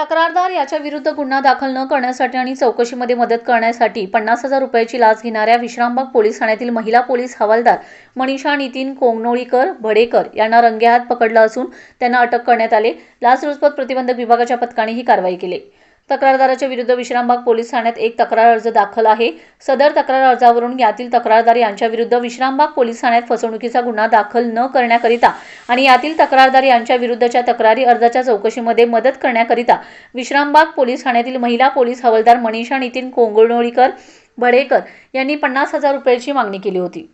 तक्रारदार याच्या विरुद्ध गुन्हा दाखल न करण्यासाठी आणि चौकशीमध्ये मदत करण्यासाठी पन्नास हजार रुपयाची लाच घेणाऱ्या विश्रामबाग पोलीस ठाण्यातील महिला पोलीस हवालदार मनीषा नितीन कोंगनोळीकर भडेकर यांना रंगेहात पकडलं असून त्यांना अटक करण्यात आले. लाचलुचपत प्रतिबंधक विभागाच्या पथकाने ही कारवाई केली. तक्रारदाराच्या विरुद्ध विश्रामबाग पोलीस ठाण्यात एक तक्रार अर्ज दाखल आहे. सदर तक्रार अर्जावरून यातील तक्रारदार यांच्या विरुद्ध विश्रामबाग पोलीस ठाण्यात फसवणुकीचा गुन्हा दाखल न करण्याकरिता आणि यातील तक्रारदार यांच्या विरुद्धच्या तक्रारी अर्जाच्या चौकशीमध्ये मदत करण्याकरिता विश्रामबाग पोलीस ठाण्यातील महिला पोलीस हवालदार मनीषा नितीन कोंगणोळीकर भडेकर यांनी पन्नास हजार रुपयाची मागणी केली होती.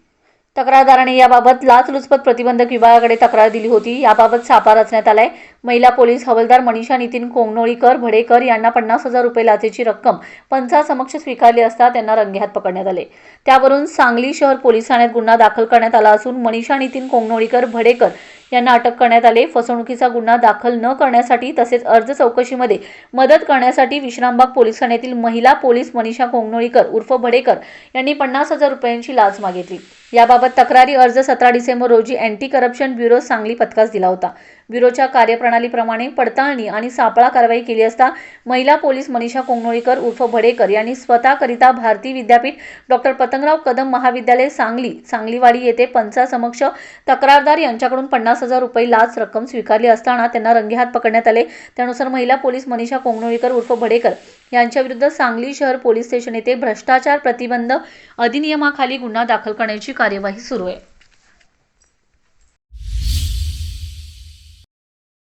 तक्रारदाराने याबाबत लाचलुचपत प्रतिबंधक विभागाकडे तक्रार दिली होती. याबाबत छापा रचण्यात आलाय. महिला पोलीस हवालदार मनीषा नितीन कोंगनोळीकर भडेकर यांना पन्नास हजार रुपये लाचेची रक्कम पंचासमक्ष स्वीकारली असता त्यांना रंगेहात पकडण्यात आले. त्यावरून सांगली शहर पोलीस ठाण्यात गुन्हा दाखल करण्यात आला असून मनीषा नितीन कोंगनोळीकर भडेकर यांना अटक करण्यात आले. फसवणुकीचा गुन्हा दाखल न करण्यासाठी तसेच अर्ज चौकशीमध्ये मदत करण्यासाठी विश्रामबाग पोलीस ठाण्यातील महिला पोलीस मनीषा कोंगनोळीकर उर्फ भडेकर यांनी पन्नास हजार रुपयांची लाच मागितली. याबाबत तक्रारी अर्ज सतरा डिसेंबर रोजी अँटी करप्शन ब्युरो सांगली पथकास दिला होता. ब्युरोच्या कार्यप्रणालीप्रमाणे पडताळणी आणि सापळा कारवाई केली असता महिला पोलीस मनीषा कोंगणोळीकर उर्फ भडेकर यांनी स्वतःकरिता भारती विद्यापीठ डॉक्टर पतंगराव कदम महाविद्यालय सांगली सांगलीवाडी येथे पंचासमक्ष तक्रारदार यांच्याकडून पन्नास हजार रुपये लाच रक्कम स्वीकारली असताना त्यांना रंगेहात पकडण्यात आले. त्यानुसार महिला पोलीस मनीषा कोंगणोळीकर उर्फ भडेकर यांच्याविरुद्ध सांगली शहर पोलीस स्टेशन येथे भ्रष्टाचार प्रतिबंध अधिनियमाखाली गुन्हा दाखल करण्याची कार्यवाही सुरू आहे.